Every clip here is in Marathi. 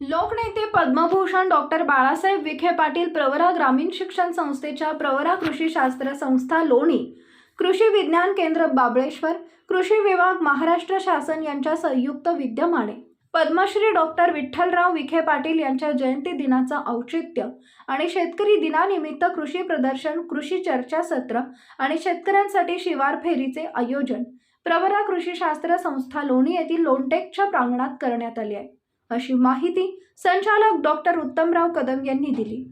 लोकनेते पद्मभूषण डॉक्टर बाळासाहेब विखे पाटील प्रवरा ग्रामीण शिक्षण संस्थेच्या प्रवरा कृषी शास्त्र संस्था लोणी कृषी विज्ञान केंद्र बाबळेश्वर कृषी विभाग महाराष्ट्र शासन यांच्या संयुक्त विद्यमाने. पद्मश्री डॉक्टर विठ्ठलराव विखे पाटील यांच्या जयंती दिनाचं औचित्य आणि शेतकरी दिनानिमित्त कृषी प्रदर्शन कृषी चर्चासत्र आणि शेतकऱ्यांसाठी शिवार फेरीचे आयोजन प्रवरा कृषी शास्त्र संस्था लोणी येथील लोणटेकच्या प्रांगणात करण्यात आले आहे. अशी माहिती संचालक डॉक्टर उत्तमराव कदम यांनी दिली.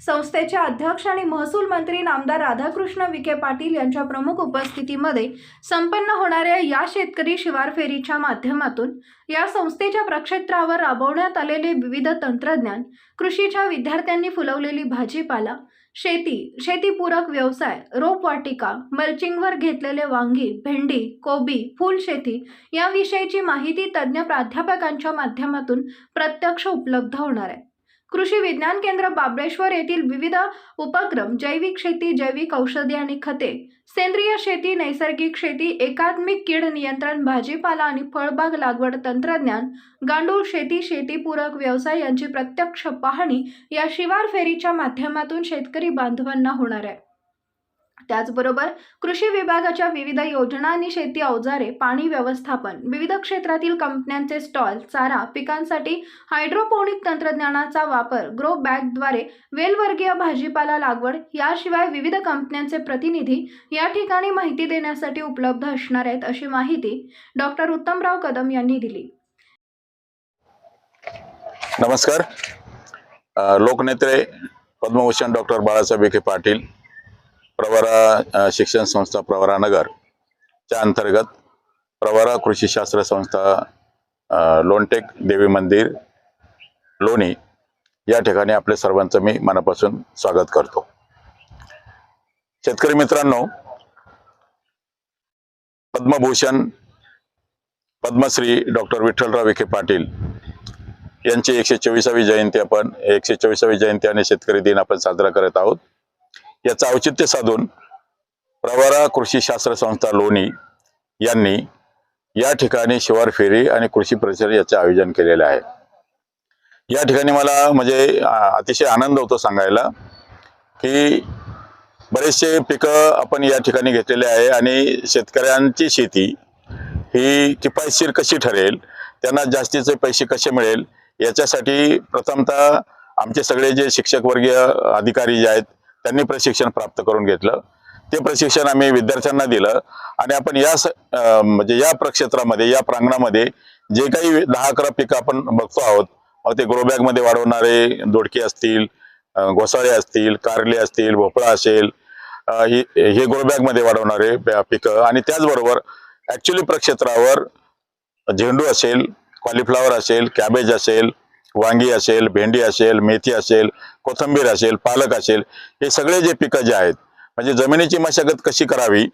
संस्थेचे अध्यक्ष आणि महसूल मंत्री नामदार राधाकृष्ण विखे पाटील यांच्या प्रमुख उपस्थितीमध्ये संपन्न होणाऱ्या या शेतकरी शिवार फेरीच्या माध्यमातून या संस्थेच्या प्रक्षेत्रावर राबवण्यात आलेले विविध तंत्रज्ञान कृषीच्या विद्यार्थ्यांनी फुलवलेली भाजीपाला शेती शेतीपूरक व्यवसाय रोपवाटिका मल्चिंगवर घेतलेले वांगी भेंडी कोबी फुलशेती याविषयीची माहिती तज्ज्ञ प्राध्यापकांच्या माध्यमातून प्रत्यक्ष उपलब्ध होणार आहे. कृषी विज्ञान केंद्र बाबळेश्वर येथील विविध उपक्रम जैविक शेती जैविक औषधी आणि खते सेंद्रिय शेती नैसर्गिक शेती एकात्मिक कीड नियंत्रण भाजीपाला आणि फळबाग लागवड तंत्रज्ञान गांडूळ शेती शेतीपूरक व्यवसाय यांची प्रत्यक्ष पाहणी या शिवार फेरीच्या माध्यमातून शेतकरी बांधवांना होणार आहे. त्याचबरोबर कृषी विभागाच्या विविध योजना आणि शेती अवजारे पाणी व्यवस्थापन विविध क्षेत्रातील कंपन्यांचे स्टॉल चारा पिकांसाठी हायड्रोपोनिक तंत्रज्ञानाचा वापर ग्रो बॅगद्वारे वेलवर्गीय भाजीपाला लागवड याशिवाय विविध कंपन्यांचे प्रतिनिधी या ठिकाणी माहिती देण्यासाठी उपलब्ध असणार आहेत अशी माहिती डॉक्टर उत्तमराव कदम यांनी दिली. नमस्कार. लोकनेते पद्मभूषण डॉक्टर बाळासाहेब विखे पाटील प्रवरा शिक्षण संस्था प्रवरा नगर च्या अंतर्गत प्रवरा कृषी शास्त्र संस्था लोणटेक देवी मंदिर लोणी या ठिकाणी आपल्या सर्वांचं मी मनापासून स्वागत करतो. शेतकरी मित्रांनो पद्मभूषण पद्मश्री डॉक्टर विठ्ठलराव विखे पाटील यांची एकशे चोवीसावी जयंती आपण एकशे चोवीसावी जयंती आणि शेतकरी दिन आपण साजरा करत आहोत. याचं औचित्य साधून प्रवरा कृषी शास्त्र संस्था लोणी यांनी या ठिकाणी शिवार फेरी आणि कृषी परिसर याचे आयोजन केलेले आहे. या ठिकाणी मला म्हणजे अतिशय आनंद होतो सांगायला की बरेचसे पिकं आपण या ठिकाणी घेतलेले आहे आणि शेतकऱ्यांची शेती ही किफायतशीर कशी ठरेल त्यांना जास्तीचे पैसे कसे मिळेल याच्यासाठी प्रथमतः आमचे सगळे जे शिक्षक वर्गीय अधिकारी जे आहेत त्यांनी प्रशिक्षण प्राप्त करून घेतलं. ते प्रशिक्षण आम्ही विद्यार्थ्यांना दिलं. आणि आपण या स- म्हणजे या प्रक्षेत्रामध्ये या प्रांगणामध्ये जे काही दहा अकरा पिकं आपण बघतो आहोत मग ते ग्रोबॅगमध्ये वाढवणारे दोडके असतील घोसाळे असतील कारले असतील भोपळा असेल हे हे ग्रोबॅग वाढवणारे पिकं. आणि त्याचबरोबर ॲक्च्युली प्रक्षेत्रावर झेंडू असेल कॉलीफ्लॉवर असेल कॅबेज असेल वांगी असेल भेंडी असेल मेथी असेल कोथंबीर असेल पालक असेल हे सगळे जे पिकं जे आहेत म्हणजे जमिनीची मशागत कशी करावी?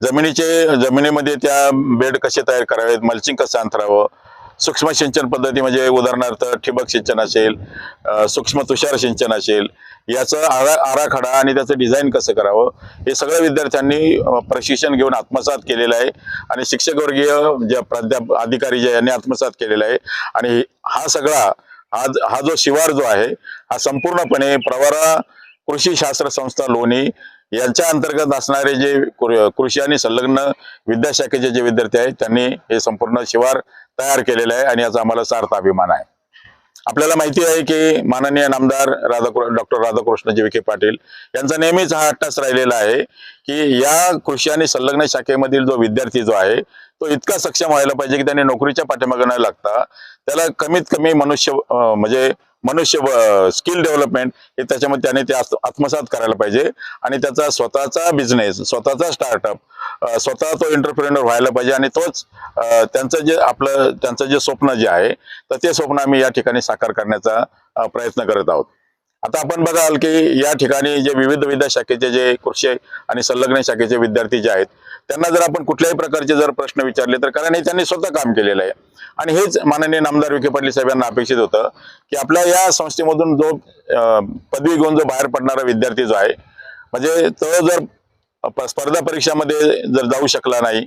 जमिनीचे जमिनीमध्ये त्या बेड कसे तयार करावेत? मल्चिंग कसं अंतरावं? सूक्ष्म सिंचन पद्धती म्हणजे उदाहरणार्थ ठिबक सिंचन असेल सूक्ष्म तुषार सिंचन असेल याचं आरा आराखडा आणि त्याचं डिझाईन कसं करावं हे सगळ्या विद्यार्थ्यांनी प्रशिक्षण घेऊन आत्मसात केलेलं आहे. आणि शिक्षकवर्गीय ज्या प्राध्याप अधिकारी जे यांनी आत्मसात केलेला आहे आणि हा सगळा हा हा जो शिवार जो आहे हा संपूर्णपणे प्रवरा कृषी शास्त्र संस्था लोणी यांच्या अंतर्गत असणारे जे कृषी आणि संलग्न विद्याशाखेचे जे विद्यार्थी आहेत त्यांनी हे संपूर्ण शिवार तयार केलेलं आहे आणि याचा आम्हाला सार्थ अभिमान आहे. आपल्याला माहिती आहे की माननीय नामदार राधा डॉक्टर राधाकृष्णजी विखे पाटील यांचा नेहमीच हा अट्टास राहिलेला आहे की या कृषी आणि संलग्न शाखेमधील जो विद्यार्थी जो आहे तो इतका सक्षम व्हायला पाहिजे की त्याने नोकरीच्या पाठीमागे न लागता त्याला कमीत कमी मनुष्य म्हणजे मनुष्य स्किल डेव्हलपमेंट हे त्याच्यामध्ये त्याने ते आत्म- आत्मसात करायला पाहिजे. आणि त्याचा स्वतःचा बिझनेस स्वतःचा स्टार्टअप स्वतः तो एंटरप्रेनर व्हायला पाहिजे. आणि तोच त्यांचं जे आपलं त्यांचं जे स्वप्न जे आहे तर ते स्वप्न आम्ही या ठिकाणी साकार करण्याचा प्रयत्न करत आहोत. आता आपण बघाल की या ठिकाणी जे विविध विविध शाखेचे जे कृषी आणि संलग्न शाखेचे विद्यार्थी जे आहेत त्यांना जर आपण कुठल्याही प्रकारचे जर प्रश्न विचारले तर कारण हे त्यांनी स्वतः काम केलेलं आहे. आणि हेच माननीय नामदार विखे पाटील साहेब यांना अपेक्षित होतं की आपल्या या संस्थेमधून जो पदवी घेऊन जो बाहेर पडणारा विद्यार्थी जो आहे म्हणजे तो जर स्पर्धा परीक्षामध्ये जर जाऊ शकला नाही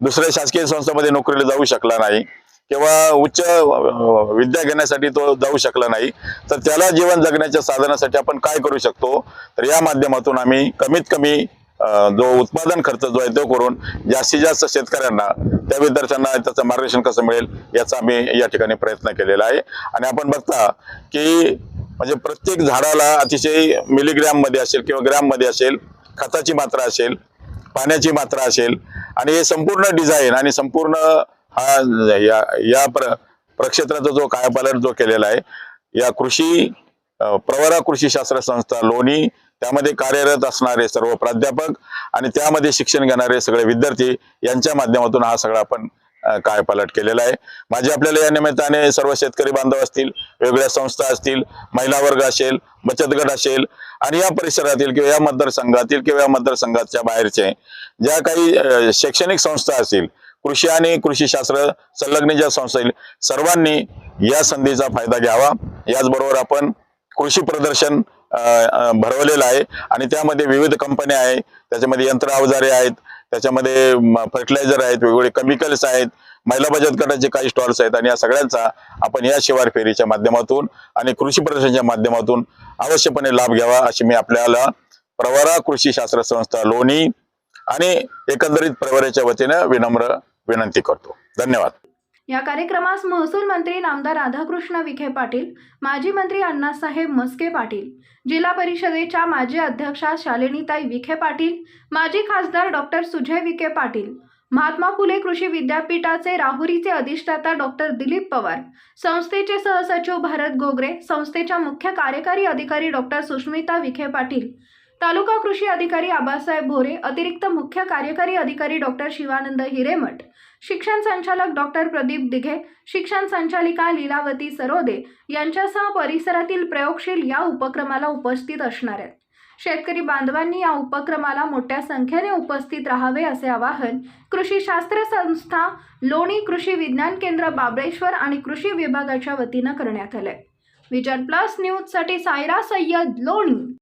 दुसऱ्या शासकीय संस्थेमध्ये नोकरीला जाऊ शकला नाही किंवा उच्च विद्या घेण्यासाठी तो जाऊ शकला नाही तर त्याला जीवन जगण्याच्या साधनासाठी आपण काय करू शकतो? तर या माध्यमातून आम्ही कमीत कमी जो उत्पादन खर्च जो आहे तो करून जास्तीत जास्त शेतकऱ्यांना त्या विद्यार्थ्यांना त्याचं मार्गदर्शन कसं मिळेल याचा आम्ही या ठिकाणी प्रयत्न केलेला आहे. आणि आपण बघता की म्हणजे प्रत्येक झाडाला अतिशय मिलीग्रॅममध्ये असेल किंवा ग्रॅममध्ये असेल खताची मात्रा असेल पाण्याची मात्रा असेल आणि हे संपूर्ण डिझाईन आणि संपूर्ण हा या या प्र प्रक्षेत्राचा जो कायापालट जो केलेला आहे या कृषी प्रवरा कृषी शास्त्र संस्था लोणी त्यामध्ये कार्यरत असणारे सर्व प्राध्यापक आणि त्यामध्ये शिक्षण घेणारे सगळे विद्यार्थी यांच्या माध्यमातून हा सगळा आपण काय पालट केलेला आहे. माझे आपल्याला या निमित्ताने सर्व शेतकरी बांधव असतील वेगवेगळ्या संस्था असतील महिला वर्ग असेल बचत गट असेल आणि या परिसरातील किंवा या मतदारसंघातील किंवा या मतदारसंघाच्या बाहेरचे ज्या काही शैक्षणिक संस्था असतील कृषी आणि कृषी शास्त्र संलग्न ज्या संस्था येईल सर्वांनी या संधीचा फायदा घ्यावा. याचबरोबर आपण कृषी प्रदर्शन भरवलेलं आहे आणि त्यामध्ये विविध कंपन्या आहे त्याच्यामध्ये यंत्र अवजारे आहेत. त्याच्यामध्ये फर्टिलायझर आहेत. वेगवेगळे केमिकल्स आहेत. महिला बचत गटाचे काही स्टॉल्स आहेत आणि या सगळ्यांचा आपण या शिवार फेरीच्या माध्यमातून आणि कृषी प्रदर्शनाच्या माध्यमातून अवश्यपणे लाभ घ्यावा अशी मी आपल्याला प्रवरा कृषी शास्त्र संस्था लोणी आणि एकंदरीत प्रवराच्या वतीनं विनम्र विनंती करतो. धन्यवाद. या कार्यक्रमास महसूल मंत्री नामदार राधाकृष्ण विखे पाटील माजी मंत्री अण्णासाहेब मस्के पाटील जिल्हा परिषदेच्या माजी अध्यक्षा शालिनीताई विखे पाटील माजी खासदार डॉक्टर सुजय विखे पाटील महात्मा फुले कृषी विद्यापीठाचे राहुरीचे अधिष्ठाता डॉक्टर दिलीप पवार संस्थेचे सहसचिव भारत गोगरे संस्थेच्या मुख्य कार्यकारी अधिकारी डॉक्टर सुष्मिता विखे पाटील तालुका कृषी अधिकारी आबासाहेब भोरे अतिरिक्त मुख्य कार्यकारी अधिकारी डॉक्टर शिवानंद हिरेमठ शिक्षण संचालक डॉक्टर प्रदीप दिघे शिक्षण संचालिका लीलावती सरोदे यांच्यासह परिसरातील प्रयोगशील या उपक्रमाला उपस्थित असणार आहेत. शेतकरी बांधवांनी या उपक्रमाला मोठ्या संख्येने उपस्थित राहावे असे आवाहन कृषी शास्त्र संस्था लोणी कृषी विज्ञान केंद्र बाबळेश्वर आणि कृषी विभागाच्या वतीनं करण्यात आलंय. विजन प्लस न्यूजसाठी सायरा सय्यद लोणी.